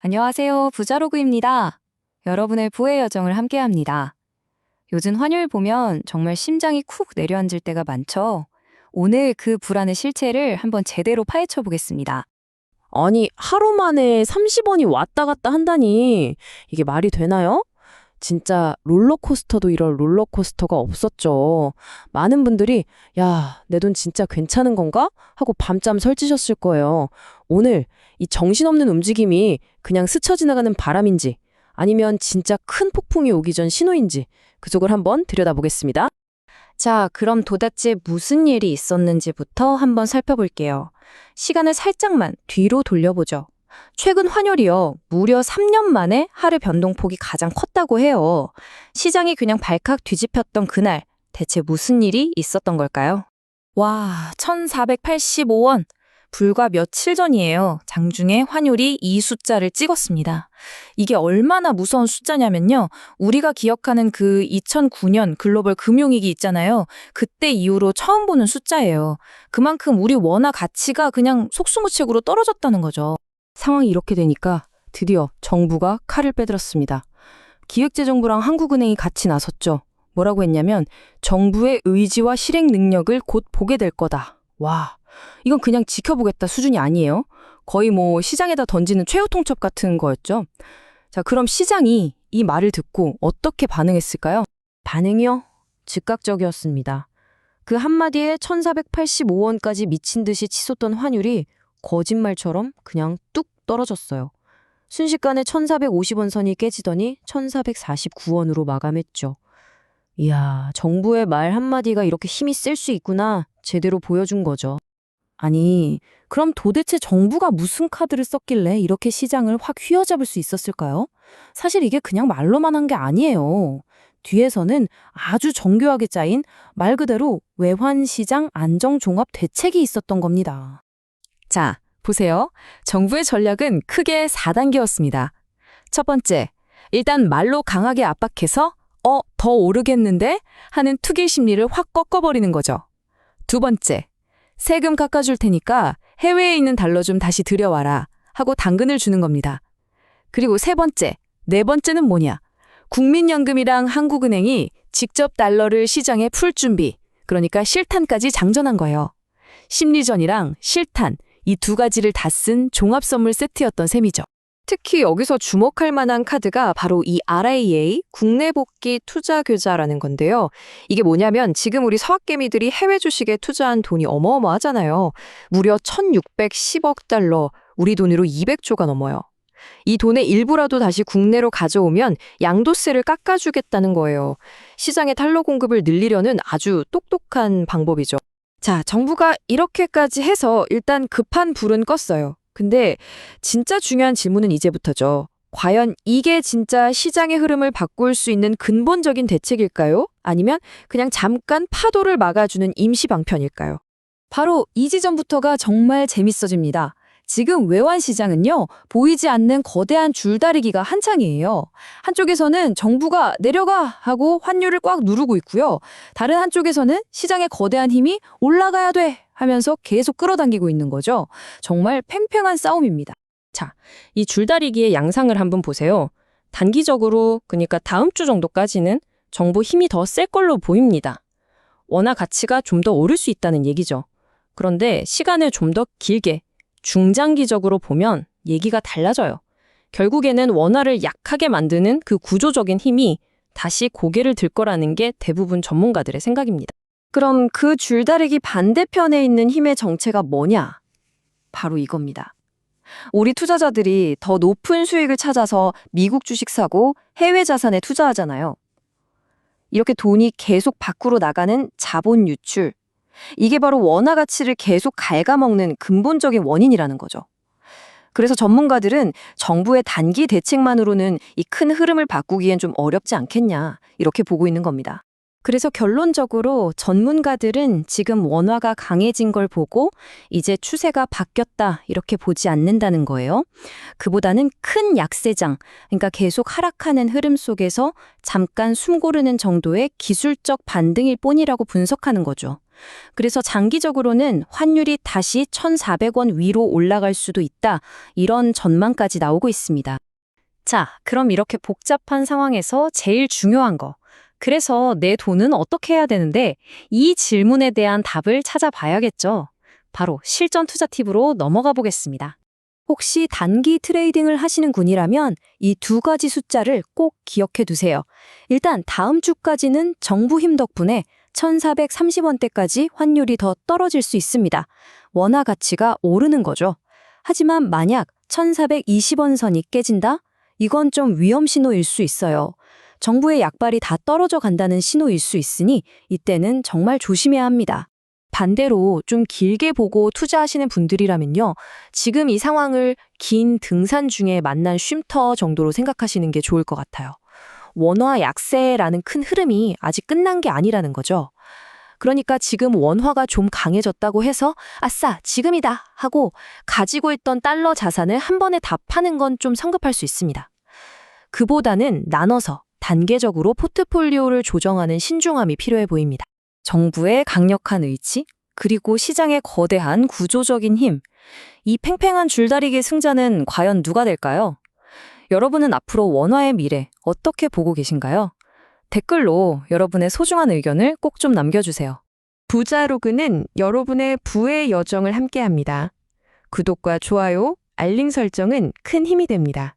안녕하세요. 부자로그입니다. 여러분의 부의 여정을 함께합니다. 요즘 환율 보면 정말 심장이 쿡 내려앉을 때가 많죠. 오늘 그 불안의 실체를 한번 제대로 파헤쳐 보겠습니다. 아니, 하루 만에 30원이 왔다 갔다 한다니. 이게 말이 되나요? 진짜 롤러코스터도 이럴 롤러코스터가 없었죠. 많은 분들이, 야, 내 돈 진짜 괜찮은 건가? 하고 밤잠 설치셨을 거예요. 오늘 이 정신없는 움직임이 그냥 스쳐 지나가는 바람인지, 아니면 진짜 큰 폭풍이 오기 전 신호인지, 그 속을 한번 들여다보겠습니다. 자, 그럼 도대체 무슨 일이 있었는지부터 한번 살펴볼게요. 시간을 살짝만 뒤로 돌려보죠. 최근 환율이요. 무려 3년 만에 하루 변동폭이 가장 컸다고 해요. 시장이 그냥 발칵 뒤집혔던 그날 대체 무슨 일이 있었던 걸까요? 와, 1485원. 불과 며칠 전이에요. 장중에 환율이 이 숫자를 찍었습니다. 이게 얼마나 무서운 숫자냐면요. 우리가 기억하는 그 2009년 글로벌 금융위기 있잖아요. 그때 이후로 처음 보는 숫자예요. 그만큼 우리 원화 가치가 그냥 속수무책으로 떨어졌다는 거죠. 상황이 이렇게 되니까 드디어 정부가 칼을 빼들었습니다. 기획재정부랑 한국은행이 같이 나섰죠. 뭐라고 했냐면 정부의 의지와 실행 능력을 곧 보게 될 거다. 와, 이건 그냥 지켜보겠다 수준이 아니에요. 거의 뭐 시장에다 던지는 최후 통첩 같은 거였죠. 자, 그럼 시장이 이 말을 듣고 어떻게 반응했을까요? 반응이요? 즉각적이었습니다. 그 한마디에 1485원까지 미친 듯이 치솟던 환율이 거짓말처럼 그냥 뚝 떨어졌어요. 순식간에 1450원 선이 깨지더니 1449원으로 마감했죠. 이야, 정부의 말 한마디가 이렇게 힘이 셀수 있구나 제대로 보여준 거죠. 아니, 그럼 도대체 정부가 무슨 카드를 썼길래 이렇게 시장을 확 휘어잡을 수 있었을까요? 사실 이게 그냥 말로만 한 게 아니에요. 뒤에서는 아주 정교하게 짜인 말 그대로 외환시장 안정종합 대책이 있었던 겁니다. 자, 보세요. 정부의 전략은 크게 4단계였습니다. 첫 번째, 일단 말로 강하게 압박해서 어, 더 오르겠는데? 하는 투기 심리를 확 꺾어버리는 거죠. 두 번째, 세금 깎아줄 테니까 해외에 있는 달러 좀 다시 들여와라 하고 당근을 주는 겁니다. 그리고 세 번째, 네 번째는 뭐냐? 국민연금이랑 한국은행이 직접 달러를 시장에 풀 준비, 그러니까 실탄까지 장전한 거예요. 심리전이랑 실탄, 이 두 가지를 다 쓴 종합 선물 세트였던 셈이죠. 특히 여기서 주목할 만한 카드가 바로 이 RIA, 국내 복귀 투자 교자라는 건데요. 이게 뭐냐면 지금 우리 서학개미들이 해외 주식에 투자한 돈이 어마어마하잖아요. 무려 1610억 달러, 우리 돈으로 200조가 넘어요. 이 돈의 일부라도 다시 국내로 가져오면 양도세를 깎아주겠다는 거예요. 시장의 탈로 공급을 늘리려는 아주 똑똑한 방법이죠. 자, 정부가 이렇게까지 해서 일단 급한 불은 껐어요. 근데 진짜 중요한 질문은 이제부터죠. 과연 이게 진짜 시장의 흐름을 바꿀 수 있는 근본적인 대책일까요? 아니면 그냥 잠깐 파도를 막아주는 임시 방편일까요? 바로 이 지점부터가 정말 재밌어집니다. 지금 외환 시장은요, 보이지 않는 거대한 줄다리기가 한창이에요. 한쪽에서는 정부가 내려가 하고 환율을 꽉 누르고 있고요. 다른 한쪽에서는 시장의 거대한 힘이 올라가야 돼 하면서 계속 끌어당기고 있는 거죠. 정말 팽팽한 싸움입니다. 자, 이 줄다리기의 양상을 한번 보세요. 단기적으로, 그러니까 다음 주 정도까지는 정부 힘이 더 셀 걸로 보입니다. 원화 가치가 좀 더 오를 수 있다는 얘기죠. 그런데 시간을 좀 더 길게, 중장기적으로 보면 얘기가 달라져요. 결국에는 원화를 약하게 만드는 그 구조적인 힘이 다시 고개를 들 거라는 게 대부분 전문가들의 생각입니다. 그럼 그 줄다리기 반대편에 있는 힘의 정체가 뭐냐? 바로 이겁니다. 우리 투자자들이 더 높은 수익을 찾아서 미국 주식 사고 해외 자산에 투자하잖아요. 이렇게 돈이 계속 밖으로 나가는 자본 유출. 이게 바로 원화 가치를 계속 갉아먹는 근본적인 원인이라는 거죠. 그래서 전문가들은 정부의 단기 대책만으로는 이 큰 흐름을 바꾸기엔 좀 어렵지 않겠냐, 이렇게 보고 있는 겁니다. 그래서 결론적으로 전문가들은 지금 원화가 강해진 걸 보고 이제 추세가 바뀌었다 이렇게 보지 않는다는 거예요. 그보다는 큰 약세장, 그러니까 계속 하락하는 흐름 속에서 잠깐 숨 고르는 정도의 기술적 반등일 뿐이라고 분석하는 거죠. 그래서 장기적으로는 환율이 다시 1,400원 위로 올라갈 수도 있다. 이런 전망까지 나오고 있습니다. 자, 그럼 이렇게 복잡한 상황에서 제일 중요한 거. 그래서 내 돈은 어떻게 해야 되는데 이 질문에 대한 답을 찾아봐야겠죠. 바로 실전 투자 팁으로 넘어가 보겠습니다. 혹시 단기 트레이딩을 하시는 분이라면 이 두 가지 숫자를 꼭 기억해 두세요. 일단 다음 주까지는 정부 힘 덕분에 1430원대까지 환율이 더 떨어질 수 있습니다. 원화 가치가 오르는 거죠. 하지만 만약 1420원 선이 깨진다? 이건 좀 위험 신호일 수 있어요. 정부의 약발이 다 떨어져 간다는 신호일 수 있으니 이때는 정말 조심해야 합니다. 반대로 좀 길게 보고 투자하시는 분들이라면요. 지금 이 상황을 긴 등산 중에 만난 쉼터 정도로 생각하시는 게 좋을 것 같아요. 원화 약세라는 큰 흐름이 아직 끝난 게 아니라는 거죠. 그러니까 지금 원화가 좀 강해졌다고 해서 아싸, 지금이다 하고 가지고 있던 달러 자산을 한 번에 다 파는 건 좀 성급할 수 있습니다. 그보다는 나눠서 단계적으로 포트폴리오를 조정하는 신중함이 필요해 보입니다. 정부의 강력한 의지, 그리고 시장의 거대한 구조적인 힘. 이 팽팽한 줄다리기 승자는 과연 누가 될까요? 여러분은 앞으로 원화의 미래 어떻게 보고 계신가요? 댓글로 여러분의 소중한 의견을 꼭 좀 남겨주세요. 부자로그는 여러분의 부의 여정을 함께합니다. 구독과 좋아요, 알림 설정은 큰 힘이 됩니다.